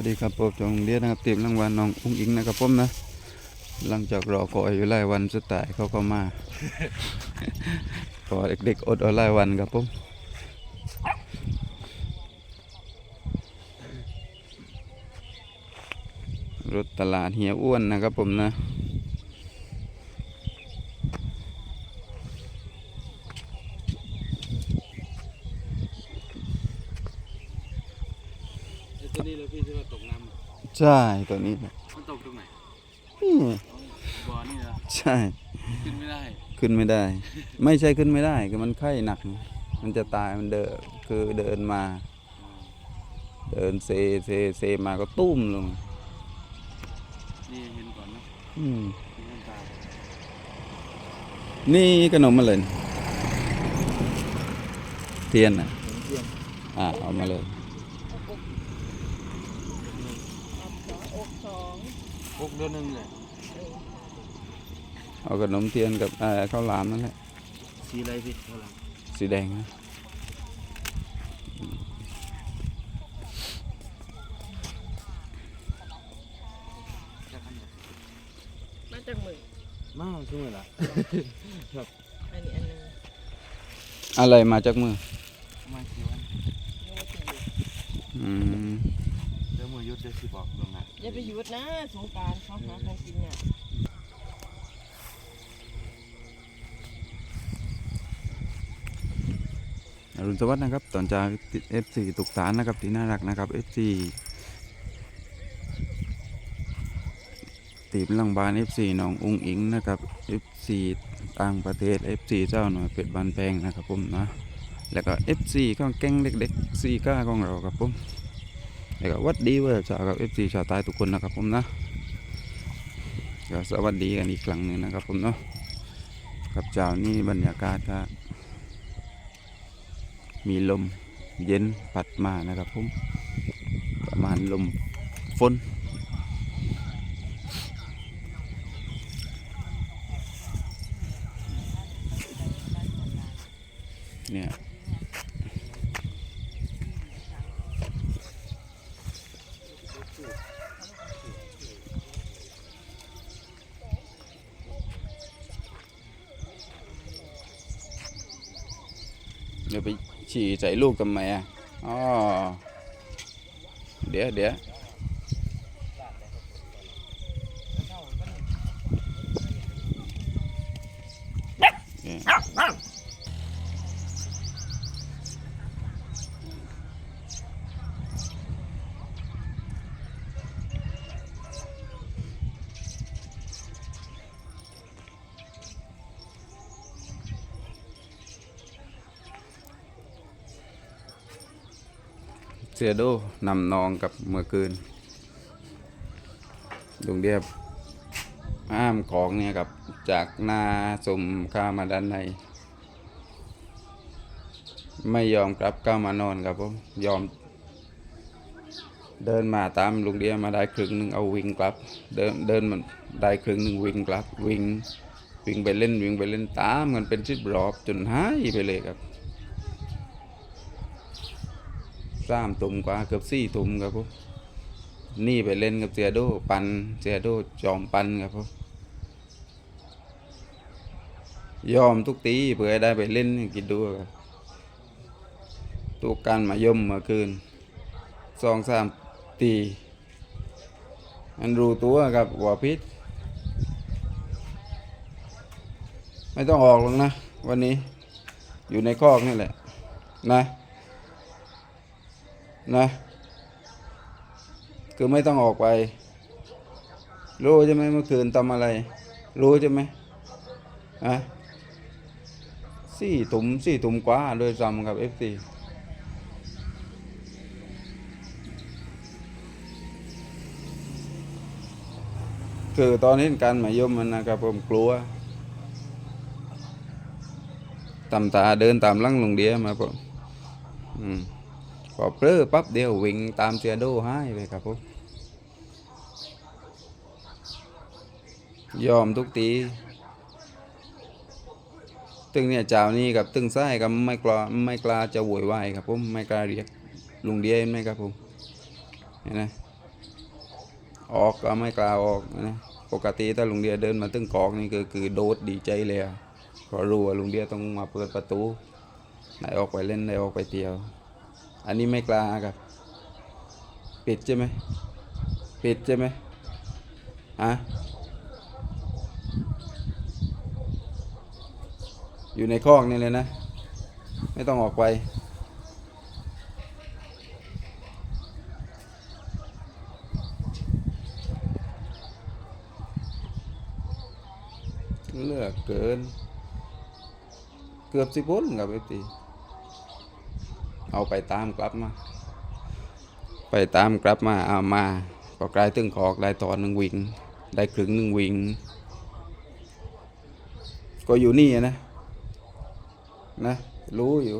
วัสดีครับผมจงเดียนะครับเตรียมรางวัลน้องอุ้งอิงนะครับผมนะ หลังจากรอคอยอยู่หลายวันสุดท้ายเขาก็มาพอเด็กๆอดอหลายวันครับผมรถตลาดเฮียอ้วนนะครับผมนะ ตัวนี้เลยพี่ที่ว่าตกน้ำอะใช่ตัวนี้นะมันตกตรงไหนนี่บ่อนี่เหรอใช่ ขึ้นไม่ได้ขึ้นไม่ได้ ไม่ใช่ขึ้นไม่ได้คือมันไข้หนัก มันจะตายมันเดินคือเดินมา เดินเซเซเซมาก็ตุ้มลงนี่เห็นก่อนเนอะอืมที่น้ำตานี่ขนมอะไรนะเทียนอะเทียมอ่าเอามาเลย อกสอง พกเดือนหนึงเลยเอาขนมเทียนกับเอ่อข้าวหลามนั่นแหละ สีอะไรพี่เท่าไหร่สีแดงนะจะขันเนี่ยมาจากมือมาช่วยล่ะอันนี้อันหนึงอะไรมาจากมือมากี่วันนึกว่าสี่อืมเดี๋ยวมือยุดจะสิบอกลงนะ อย่าไปหยุดนะสงการเขาหาของกินเนี่ยอรุณสวัสดิ์นะครับตอนจากเอฟซีตุกสารนะครับที่น่ารักนะครับเอฟซีตีมลังบานเอฟซีน้องอุ้งอิงนะครับเอฟซีต่างประเทศเอฟซีเจ้าหน่อยเป็ดบานแพงนะครับผมนะแล้วก็เอฟซีข้างแก๊งเด็กๆซีก้าของเราครับผม แล้วก็วัดดีเว่าชาวกับเอฟซีชาวใต้ทุกคนนะครับผมนะก็สวัสดีกันอีกครั้งหนึ่งนะครับผมเนาะกับเจ้านี่บรรยากาศก็มีลมเย็นปัดมานะครับผมประมาณลมฝนเนี่ยเดี๋ยวไปฉี่ ใส่ลูกทำไมอะอ๋อเดี๋ยวเดี๋ยว เสียโดนำนองกับเมื่อคืนลุงเดียบห้ามของเนี่ยกับจากนาสมข้ามาด้านใน ไม่ยอมกลับเข้ามานอนครับผมยอม เดินมาตามลุงเดียมาได้ครึ่งหนึ่งเอาวิ่งกลับ เดินเดินมันได้ครึ่งหนึ่งวิ่งกลับวิ่งวิ่งไปเล่นวิ่งไปเล่นตามกันเป็นสิบรอบจนหายไปเลยครับ สามตุ่มกว่าเกือบสี่ตุ่มครับผมนี่ไปเล่นกับเสียโดปันเสียโดจอมปันครับผมยอมทุกตีเพื่อได้ไปเล่นกินดูครับตุกการมายมเมื่อคืนสองสามตีอันรู้ตัวครับว่าพิษไม่ต้องออกหรอกนะ วันนี้อยู่ในคอกนี่แหละ นะ นะ คือไม่ต้องออกไป รู้ใช่ไหมเมื่อคืนทำอะไร รู้ใช่ไหมอะสี่ตุ่มสี่ตุ่มกว่าโดยซ้ำกับเอฟซีคือตอนนี้การหมายยมมันนะครับผมกลัวตำตาเดินตามลังลงเดียมาผมอืม พอเปลือปั๊บเดียววิ่งตามเสียโดให้ไปครับผมยอมทุกทีตึงเนี่ยเจ้านี่กับตึงไส้กับไม่กล้าไม่กล้าจะโวยวายครับผมไม่กล้าเรียกลุงเดียไหมครับผมเห็นไหมออกก็ไม่กล้าออกนะปกติถ้าลุงเดียเดินมาตึงกอกนี่คือคือโดดดีใจเลยเพราะรู้ว่าลุงเดียต้องมาเปิดประตูได้ออกไปเล่นได้ออกไปเที่ยว อันนี้ไม่กล้าครับปิดใช่ไหมปิดใช่ไหมฮะอยู่ในคอกนี่เลยนะ ไม่ต้องออกไปเลือกเกิน เกือบสิบนกับไอ้ตี เอาไปตามกลับมา ไปตามกลับมาเอามา ก็กลายตึงขอกได้ตอนหนึ่งวิ่งได้ครึ่งหนึ่งวิ่งก็อยู่นี่นะ นะ รู้อยู่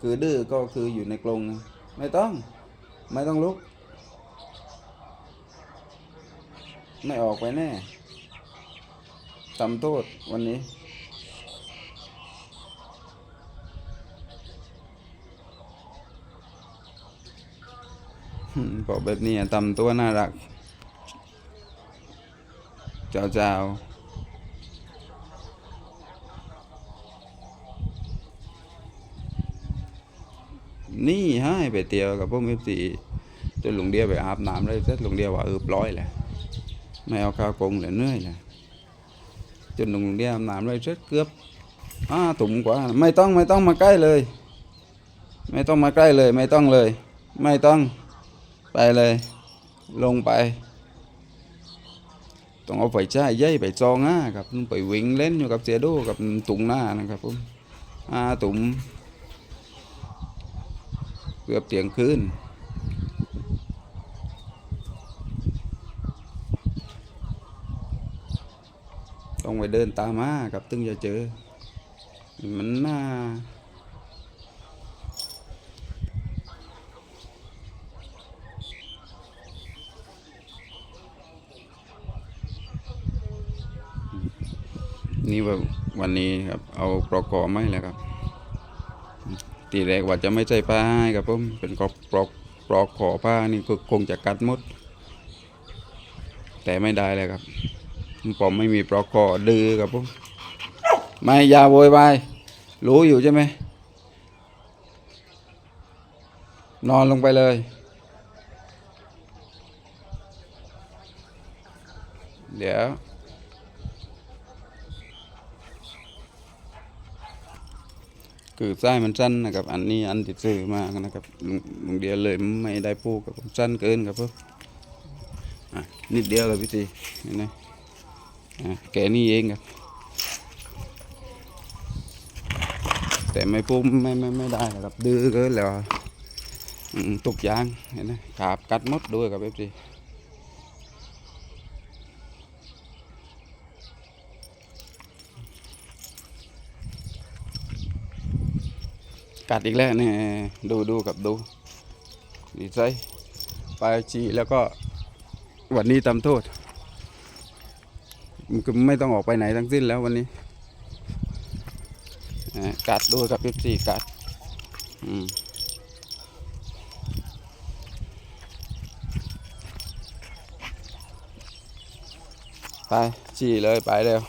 คือดื้อก็คืออยู่ในกรงไม่ต้อง ไม่ต้องลุก ไม่ออกไปแน่ทำโทษวันนี้ บอกแบบนี้อะทำตัวน่ารัก เจ้าเจ้านี่ให้ไปเตียวกับพวกเอฟซีจนหลุงเดียไปอาบน้ำเลยเสร็จหลุงเดียว่าเออปล่อยแหละ ไม่เอาข้าวกงเลยเหนื่อยเลยจนลงเดียอาบน้ำเลยเสร็จเกือบอ้าถุงกว่าไม่ต้องไม่ต้องมาใกล้เลยไม่ต้องมาใกล้เลยไม่ต้องเลยไม่ต้องไปเลย ลงไปต้องเอาไฟฉายใหญ่ไปจองอะครับไปวิ่งเล่นอยู่กับเจโดกับตุงหน้านะครับผมอาตุ่มเกือบเตียงคืน ต้องไปเดินตามมากับตึงจะเจอ มันน่านี่ว่าวันนี้ครับเอาปลอกกอไม่แล้วครับทีแรกว่าจะไม่ใช่ผ้าให้ครับผมเป็นกรอกปลอกปลอกขอผ้านี่ก็คงจะกัดมด แต่ไม่ได้เลยครับ ผมไม่มีปลอกคอดื้อครับผมไม่ยาโวยวายรู้อยู่ใช่ไหมนอนลงไปเลย เดี๋ยวคือไส้มันสั้นนะครับ อันนี้อันติดซื้อมากนะครับลุงลุงเดียวเลยไม่ได้พูดกับผมสั้นเกินครับผมอะนิดเดียวเลยพี่ตีนี่นะอะ แกนี่เองครับ แต่ไม่พูดไม่ไม่ไม่ได้ครับ ดื้อเกินแล้วตกยางเห็นไหมขาบกัดมดด้วยครับพี่ตีกัดอีกแล้วเนี่ยดูดูกับดูดีใจไปฉี่แล้วก็วันนี้ทำโทษ็ไม่ต้องออกไปไหนทั้งสิ้นแล้ววันนี้อ่ากัดด้วยกับพี่สี่กัด อืมไปฉี่เลยไปเร็ว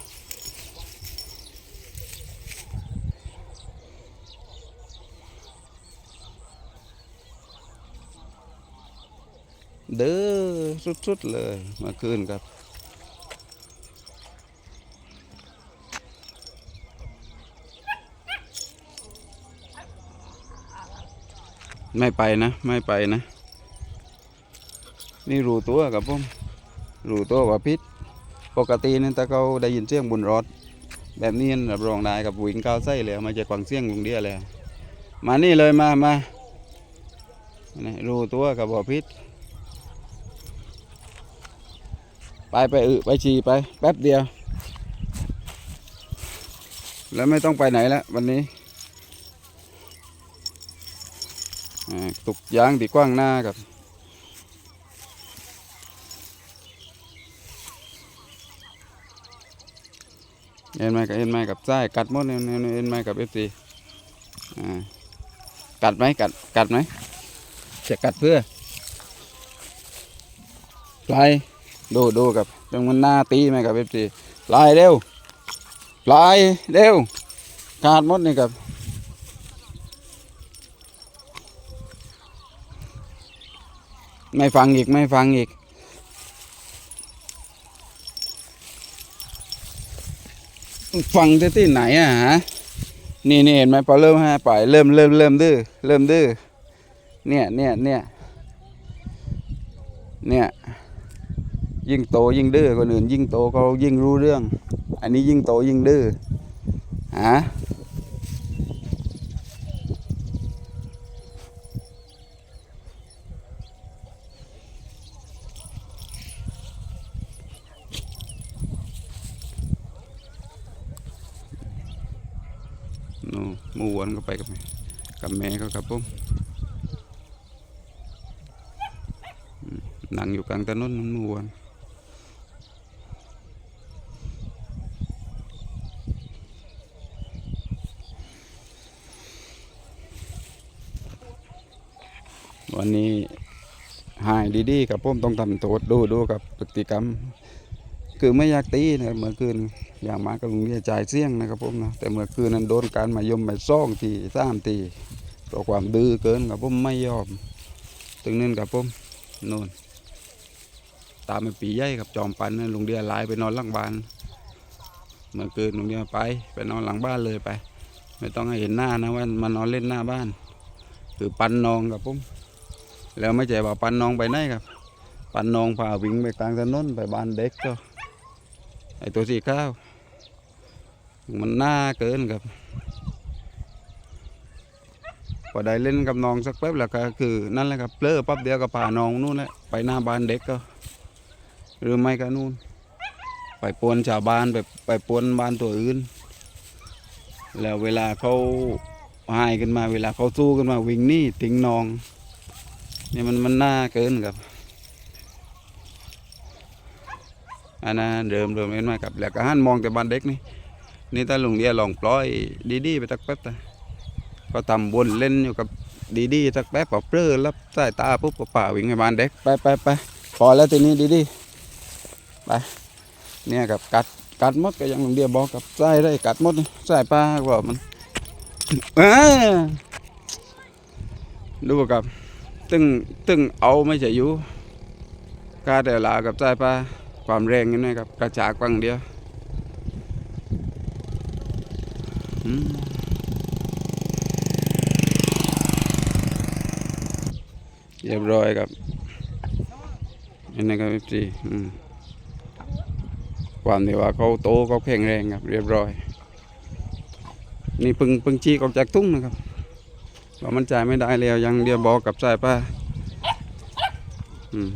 เด้อสุดๆเลยมื่อคืนครับ ไม่ไปนะ ไม่ไปนะ นี่รู้ตัวกับผมรู้ตัวว่าพิษปกตินี่ถ้าเขาได้ยินเสียงบนรถ แบบนี้รับรองได้กับวิ่งก้าวไส้เลยมาจากกวางเสียงลุงเดียเลยมานี่เลยมามานี่รู้ตัวกับว่าพิษไปไปอึไปฉี่ไปแป๊บเดียว แล้วไม่ต้องไปไหนแล้ววันนี้อ่า ตุกยางที่กว้างหน้ากับเอ็นไม้กับเอ็นไม้กับไส้กัดมดเอ็นเอ็นเอ็นไม้กับเอฟซีอ่ากัดไหมกัดกัดไหมจะกัดเพื่อปลายดูดูกับตรงมันหน้าตีไหมกับเอฟซีปลายเร็วปลายเร็วขาดมดนี่ครับ ไม่ฟังอีกไม่ฟังอีก ฟังที่ที่ไหนอะฮะนี่นี่เห็นไหมพอเริ่มให้ปล่อยเริ่มเริ่มเริ่มดื้อเริ่มดื้อเนี่ยเนี่ยเนี่ยเนี่ยยิ่งโตยิ่งดื้อคนอื่นยิ่งโตเขายิ่งรู้เรื่อง อันนี้ยิ่งโตยิ่งดื้อฮะโน่หมูหวนก็ ไปกับแม่กับแม่เขาครับผมอืมนั่งอยู่กลางถนนมันมวนวันนี้หายดีๆกับผมต้องทำโทษดูดูกับพฤติกรรม คือไม่อยากตีนะเมื่อคืน อย่างมากก็ลุงเรียจ่ายเสี่ยงนะครับผมนะแต่เมื่อคืนนั้นโดนการมายมไปซ่องทีสามทีเพราะความดื้อเกินกับผมไม่ยอม ถึงนั้นกับผมนู่นตามไปปีใหญ่กับจอมปันนะลุงเดียไลายไปนอนหลังบ้าน เมื่อคืนลุงเดียไปไปนอนหลังบ้านเลยไป ไม่ต้องให้เห็นหน้านะว่ามานอนเล่นหน้าบ้าน คือปันนองกับผมแล้วไม่ใช่ว่าปันนองไปไหนครับ ปันนองพาวิ่งไปกลางถนนไปบ้านเด็กก็ไอตัวสีข้าว มันน่าเกินครับพอได้เล่นกับน้องสักแป๊บแล้วก็คือนั่นแหละครับเพลอปั๊บเดียวก็พาน้องนู่นแหละไปหน้าบ้านเด็กก็ หรือไม่ก็นู่น ไปปวนชาวบ้านไปไปปวนบ้านตัวอื่น แล้วเวลาเขาหายกันมาเวลาเขาสู้กันมาวิ่งนี่ทิ้งนองนี่มันมันน่าเกินครับอันนั้นเดิมเดิมเห็นไหมครับแล้วก็หันมองแต่บ้านเด็กนี่ นี่ถ้าลุงเดียลองปล่อยดีๆไปสักแป๊บต่ก็ทำวนเล่นอยู่กับดีๆสักแป๊บพอเปลือรับสายตาปุ๊บก็ป่าวิ่งไปบ้านเด็กไปไปไปพอแล้วทีนี้ดีๆไปเนี่ยกับกัดกัดมดก็ยังลุงเดียบอกกับใส่ได้กัดมดนี่ใส่ปลาว่ามันอ้อดูกับตึงตึงเอาไม่ใช่อยู่กาแต่ลากับใจปลาความแรงนี่นะครับกระจากฟังเดียวอืม เรียบร้อยครับอันนี้ครับพี่ความที่ว่าเขาโตเขาแข็งแรงครับ เรียบร้อย นี่พึ่งพึ่งชีกออกจากทุ่งนะครับว่ามันจ่ายไม่ได้แล้วยังเดียวบอกกับสายป้าอืม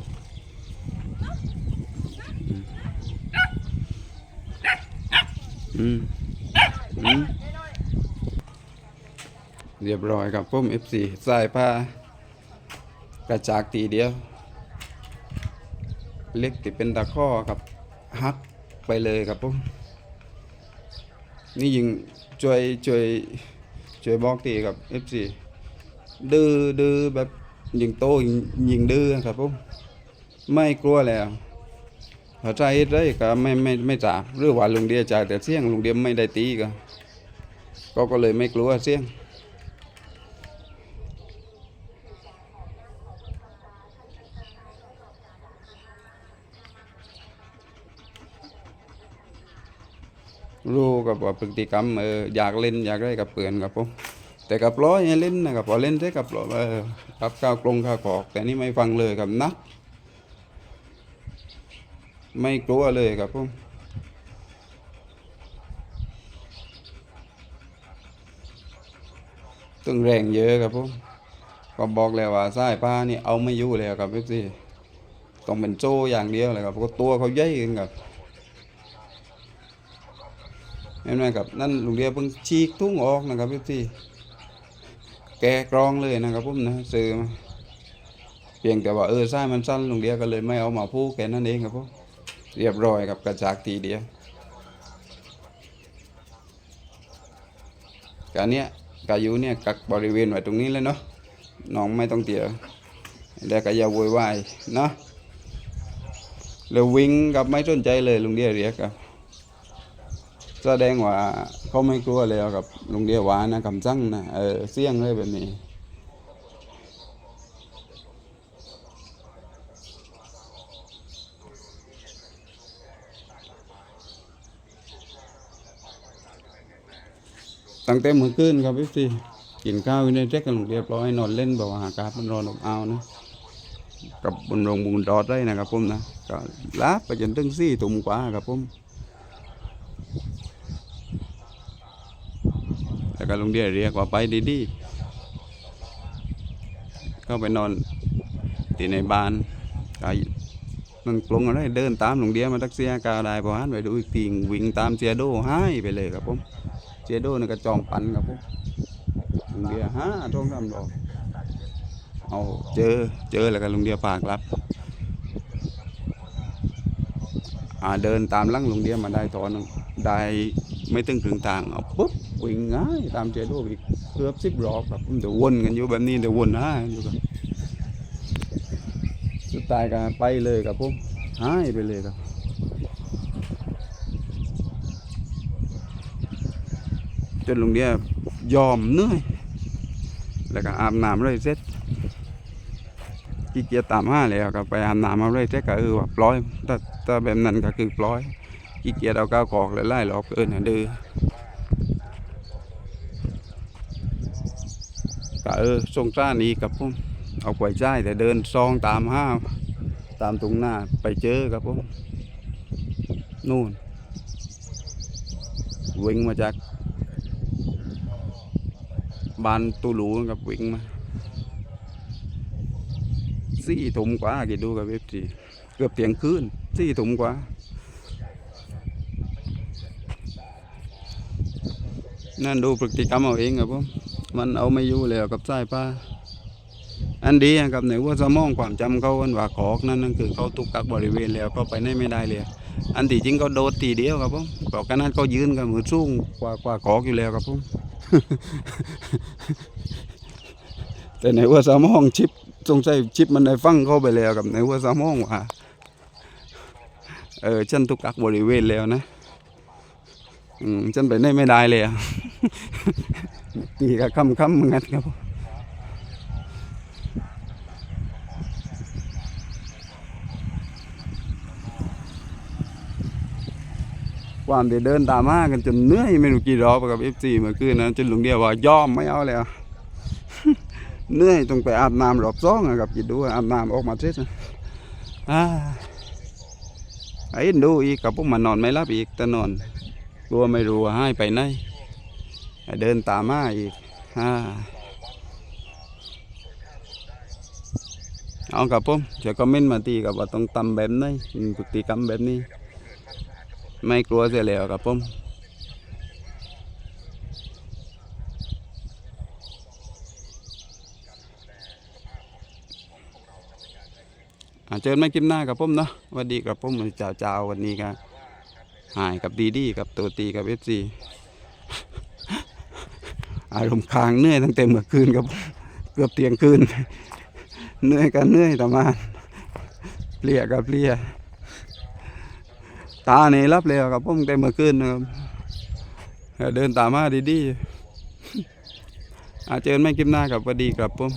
อืมอืม เรียบร้อยครับผม F4 สายผ้ากระจากทีเดียว เล็กที่เป็นตะข้อครับฮักไปเลยครับผม นี่ยิงช่วยช่วยช่วยบอกทีครับ F4 ดื้อดื้อแบบยิงโตยิงยิงดื้อครับผม ไม่กลัวแล้วพอใจได้ก็ไม่ไม่ไม่จ่าหรือว่าลุงเดียจ่ายแต่เสี่ยงลุงเดียไม่ได้ตีก็ก็ก็เลยไม่กลัวเสี่ยง รู้กับว่าพฤติกรรมเอออยากเล่นอยากได้กับเปื่อนครับผมแต่กับร้อยให้เล่นนะครับพอเล่นได้กับร้อยเออกับข้าวกลงข้าวกอก แต่นี่ไม่ฟังเลยครับนัก ไม่กลัวเลยครับผมตึงแรงเยอะครับผมก็บอกแล้วว่าสายป้านี่เอาไม่อยู่แล้วครับพี่ต้องเป็นโจอย่างเดียวเลยครับเพราะตัวเขาใหญ่กันครับ เห็นไหมครับนั่นลุงเดียเพิ่งฉีกทุ่งออกนะครับพี่ซี่แกกรองเลยนะครับผมนะซื้อมาเพียงแต่ว่าเออไส้มันสั้นลุงเดียก็เลยไม่เอามาพูแค่นั้นเองครับผมเรียบร้อยกับกระจากทีเดียวการเนี้ยกายุเนี่ยกักบริเวณไว้ตรงนี้เลยเนาะน้องไม่ต้องเตียแล้วก็อย่าโวยวายเนาะแล้ววิ่งกับไม่สนใจเลยลุงเดียเรียกครับ แสดงว่าเขาไม่กลัวเลยกับลุงเดียวานะคำสั่งนะเออเสี่ยงเลยแบบนี้ตั้งแต่เมื่อคืนครับพี่ซีกินข้าวในแจ็คกันเรียบร้อยนอนเล่นแบบว่าอากาศมันร้อนอบอ้าวนะกับบนโรงบุญรอดได้นะครับผมนะก็ลาไปจนถึงสี่ทุ่มกว่าครับผมแล้ว ก็ลุงเดียเรียกว่าไปดีๆเข้าไปนอนที่ในบ้านก็นั่นกลงอะไรเดินตามลุงเดียมาตักเสียกาได้พอหันไปดูอีกทีวิ่งตามเสียโดหายไปเลยครับผมเจโดนี่ก็จอมปันครับผมลุงเดียห้าท้องทำดอกเอาเจอเจอแล้วก็ลุงเดียปากรับเดินตามลังลุงเดียมาได้ตอนได้ไม่ถึงครึ่งทางเอาปุ๊บ วิ่งง่ายตามเจโดอีกเกือบสิบรอบครับเดี๋ยววนกันอยู่แบบนี้เดี๋ยววนห้าอยู่กันสุดท้ายก็ไปเลยครับผมหายไปเลยครับจนลุงเดียยอมเหนื่อยแล้วก็อาบน้ำเลยเสร็จขี้เกียจตามห้าแล้วก็ไปอาบน้ำมาเลยเสร็จก็เออว่าปล่อยถ้าถ้าแบบนั้นก็คือปล่อยขี้เกียจเอาก้าวกอกเลยไล่หลอกเอินดื้อ ก็เออสงสารอีกกับผมเอาไว้ใจแต่เดินซองตามห้าตามตรงหน้าไปเจอกับผมนู่นวิ่งมาจากบ้านตูหลูกับวิ่งมาสี่ถุงกว่ากี่ดูกับเอฟซีเกือบเที่ยงคืนสี่ถุงกว่านั่นดูพฤติกรรมเอาเองครับผม มันเอาไม่อยู่แล้วกับสายป้าอันดีครับในว่าสมองความจำเขาอันว่าขอกนั่นนั่นคือเขาตุกกักบริเวณแล้วก็ไปไหนไม่ได้เลยอันที่จริงเขาโดดทีเดียวครับผมบอกกันนั้นเขายืนกันมือสูงกว่ากว่าขอกอยู่แล้วครับผมแต่ในหัว่าสมองชิปสงสัยชิปมันได้ฟังเข้าไปแล้วกับในหัว่าสมองว่าเออฉันตุกกักบริเวณแล้วนะ อืมฉันไปไหนไม่ได้เลยอะ ตีกับคำคำเหมือนกันครับความเดินตามมากันจนเหนื่อยไม่รู้กี่รอบกับเอฟซีเมื่อคืนนะจนหลุงเดียวว่ายอมไม่เอาแล้วเหนื่อยต้องไปอาบน้ำรอบสองอะครับคิดดูว่าอาบน้ำออกมาเสร็จอ่าไอ้ดูอีกกับพวกมันนอนไม่รับอีกแต่นอนกลัวไม่รู้ว่าให้ไปไหน เดินตามมาอีกเอากับผมจะคอมเมนต์มาตีกับว่าต้องตำแบบนี้พฤติกรรมแบบนี้ ไม่กลัวเสียแล้วกับผมอาเจอไม่กินหน้ากับผมเนาะวัสดีกับผมเจ้าเจ้าวันนี้ก็หายกับดีดีกับตัวตีกับเอฟซี อารมณ์ค้างเหนื่อยตั้งแต่เมื่อคืนกับผมเกือบเตียงคืนเหนื่อยกันเหนื่อยแต่มาเลียกับเลียตาเนี่ยรับแล้วกับผมแต่เมื่อคืนนะครับเดินตามมาดีๆอาเจอไม่กิมหน้ากับพอดีกับผม